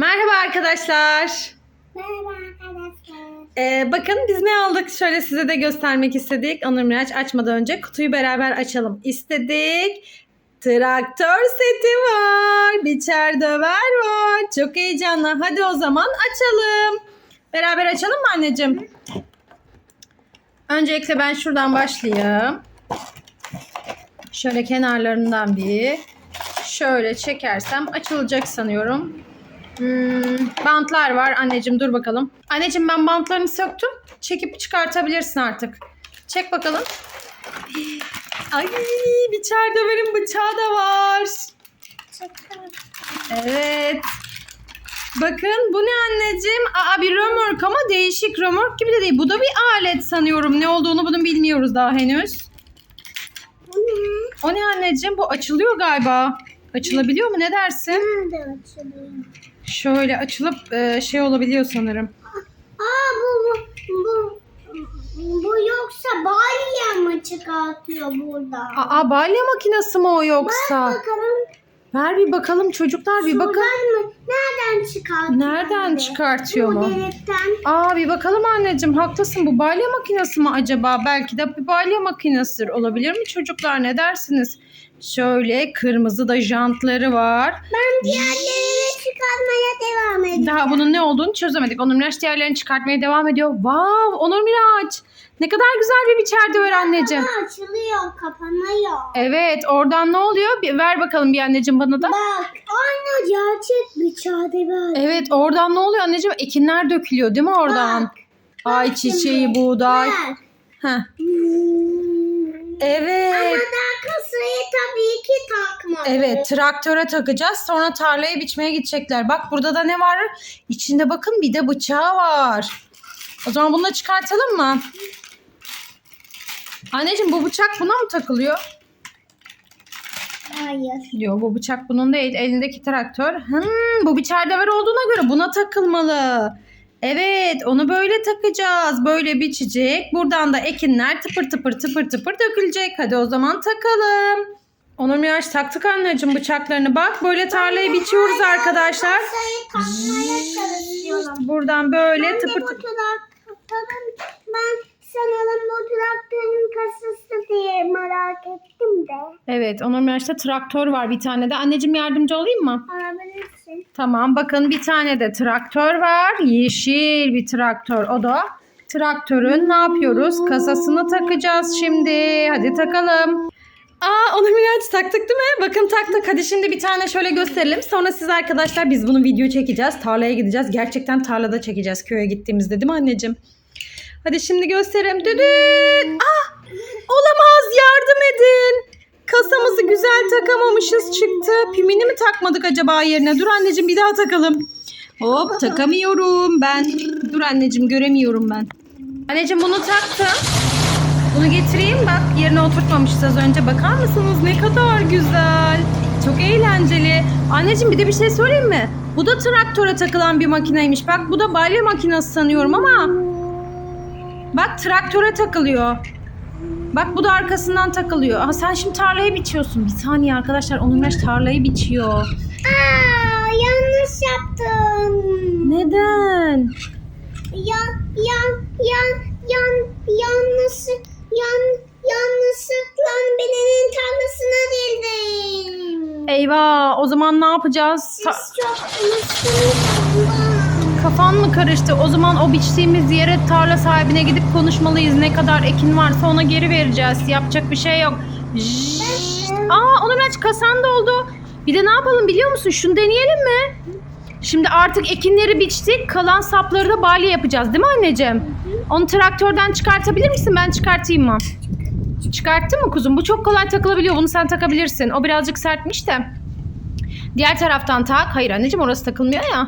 Merhaba arkadaşlar. Merhaba arkadaşlar. Ee, bakın biz ne aldık? Şöyle size de göstermek istedik. Onur Miraç açmadan önce kutuyu beraber açalım istedik. Traktör seti var. Biçer döver var. Çok heyecanlı. Hadi o zaman açalım. Beraber açalım mı anneciğim? Öncelikle ben şuradan başlayayım. Şöyle kenarlarından bir. Şöyle çekersem açılacak sanıyorum. Hmm, bantlar var. Anneciğim dur bakalım. Anneciğim ben bantlarını söktüm. Çekip çıkartabilirsin artık. Çek bakalım. Ay biçer döverin bıçağı da var. Evet. Bakın bu ne anneciğim? Aa bir römork ama değişik römork gibi de değil. Bu da bir alet sanıyorum. Ne olduğunu bunu bilmiyoruz daha henüz. Ne? O ne anneciğim? Bu açılıyor galiba. Açılabiliyor mu? Ne dersin? Nerede açılıyor? Şöyle açılıp e, şey olabiliyor sanırım. Aa bu bu bu, bu yoksa balya mı çıkartıyor burada? Aa balya makinesi mi o yoksa? Bakalım. Ver bir bakalım çocuklar bir bakın. Mı? Nereden çıkartıyor? Nereden abi? çıkartıyor bu mu? delikten. Aa bir bakalım anneciğim haklısın bu balya makinesi mi acaba? Belki de bir balya makinesidir. Olabilir mi çocuklar ne dersiniz? Şöyle kırmızı da jantları var. Ben diğerlerini çıkarmaya devam edeceğim. Daha bunun ne olduğunu çözemedik. Onur Miraç diğerlerini çıkartmaya devam ediyor. Wow Onur Miraç. Ne kadar güzel bir biçer döver anneciğim. Ama açılıyor, kapanıyor. Evet oradan ne oluyor? Bir, ver bakalım bir anneciğim bana da. Bak, aynı gerçek bir çade var. Evet oradan ne oluyor anneciğim? Ekinler dökülüyor değil mi oradan? Bak, Ay çiçeği, buğday. Ver. Heh. Hmm. Evet. Ama ki takmadı. Evet traktöre takacağız sonra tarlayı biçmeye gidecekler. Bak burada da ne var? İçinde bakın bir de bıçağı var. O zaman bunu da çıkartalım mı? Anneciğim bu bıçak buna mı takılıyor? Hayır. Yok bu bıçak bunun değil. Elindeki traktör. Hmm, bu bir çerdever olduğuna göre buna takılmalı. Evet onu böyle takacağız. Böyle biçecek. Buradan da ekinler tıpır tıpır tıpır tıpır dökülecek. Hadi o zaman takalım. Onur Miraç taktık anneciğim bıçaklarını. Bak böyle tarlayı biçiyoruz arkadaşlar. Buradan böyle tıpır tıpır. ben sanırım bu traktörün kasası diye merak ettim de. Evet Onur Miraç'ta traktör var bir tane de. Anneciğim yardımcı olayım mı? Alabilirsin. Tamam bakın bir tane de traktör var. Yeşil bir traktör. O da traktörün ne yapıyoruz? Kasasını takacağız şimdi. Hadi takalım. Aa onu Miraç taktık değil mi? Bakın taktık. Hadi şimdi bir tane şöyle gösterelim. Sonra siz arkadaşlar biz bunu video çekeceğiz. Tarlaya gideceğiz. Gerçekten tarlada çekeceğiz köye gittiğimizde değil mi anneciğim? Hadi şimdi gösterelim. Düdüt. Ah! Olamaz yardım edin. Kasamızı güzel takamamışız çıktı. Pimini mi takmadık acaba yerine? Dur anneciğim bir daha takalım. Hop takamıyorum ben. Dur anneciğim göremiyorum ben. Anneciğim bunu taktım. Bunu getireyim bak yerine oturtmamışız az önce. Bakar mısınız ne kadar güzel. Çok eğlenceli. Anneciğim bir de bir şey söyleyeyim mi? Bu da traktöre takılan bir makineymiş. Bak bu da balya makinesi sanıyorum ama. Bak traktöre takılıyor. Bak bu da arkasından takılıyor. Aha sen şimdi tarlayı biçiyorsun. Bir saniye arkadaşlar. Onur Miraç tarlayı biçiyor. Aa, Eyvah o zaman ne yapacağız? Ta- çok Kafan mı karıştı? O zaman o biçtiğimiz yere tarla sahibine gidip konuşmalıyız. Ne kadar ekin varsa ona geri vereceğiz. Yapacak bir şey yok. Jşşt. Aa Onur Miraç kasan doldu. Bir de ne yapalım biliyor musun? Şunu deneyelim mi? Şimdi artık ekinleri biçtik. Kalan sapları da balya yapacağız değil mi anneciğim? Onu traktörden çıkartabilir misin? Ben çıkartayım mı? Çıkarttın mı kuzum? Bu çok kolay takılabiliyor. Bunu sen takabilirsin. O birazcık sertmiş de. Diğer taraftan tak. Hayır anneciğim orası takılmıyor ya.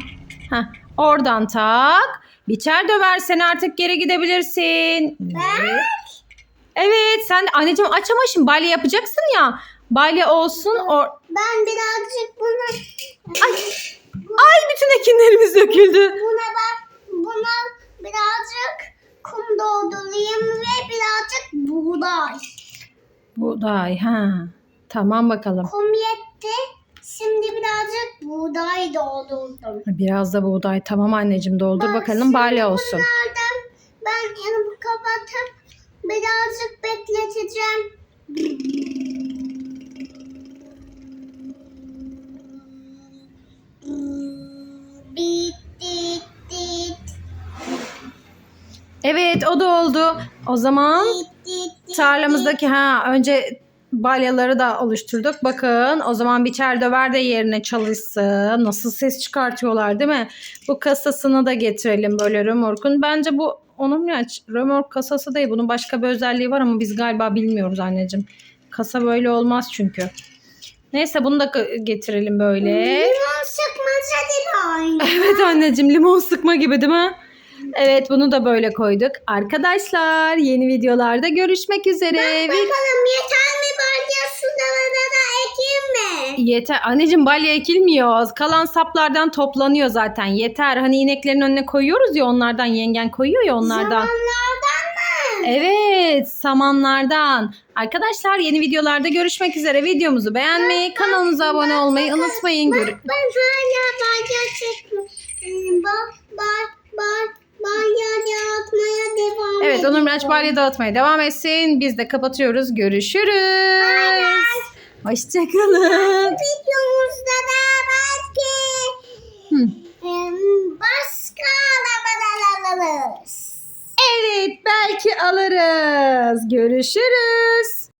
Heh, oradan tak. Biçer döversen artık geri gidebilirsin. Evet. Evet sen de anneciğim aç ama şimdi balya yapacaksın ya. Balya olsun. O... Ben birazcık buna, Ay. Ay bütün ekinlerimiz döküldü. buna ben, buna birazcık kum doldurayım ve birazcık buğday. Ha. Tamam bakalım. Kum yetti. Şimdi birazcık buğday doldurdum. Biraz da buğday. Tamam anneciğim doldur Bak, bakalım balya olsun. Bunlardan ben yanımı kapatıp birazcık bekleteceğim. Evet o da oldu. O zaman. Tarlamızdaki ha önce balyaları da oluşturduk. Bakın o zaman biçer döver de yerine çalışsın. Nasıl ses çıkartıyorlar değil mi? Bu kasasını da getirelim böyle römorkun. Bence bu onun ya römork kasası değil. Bunun başka bir özelliği var ama biz galiba bilmiyoruz anneciğim. Kasa böyle olmaz çünkü. Neyse bunu da ge- getirelim böyle. Limon sıkmaca gibi aynı. Evet anneciğim limon sıkma gibi değil mi? Evet bunu da böyle koyduk. Arkadaşlar yeni videolarda görüşmek üzere. Bir- Bakalım yeter mi balya sularına da ekeyim mi? Yeter. Anneciğim balya ekilmiyor. Kalan saplardan toplanıyor zaten. Yeter. Hani ineklerin önüne koyuyoruz ya onlardan yengen koyuyor ya onlardan. Zamanlardan mı? Evet samanlardan. Arkadaşlar yeni videolarda görüşmek üzere. Videomuzu beğenmeyi, kanalımıza abone olmayı unutmayın. Görü- Ben hala balya çekmiyorum. Bak bak bak balya atmaya devam Evet. Onur Miraç balya dağıtmaya devam etsin. Biz de kapatıyoruz. Görüşürüz. Hoşçakalın. Videomuzda da belki Hı. başka arabalar alırız. Evet belki alırız. Görüşürüz.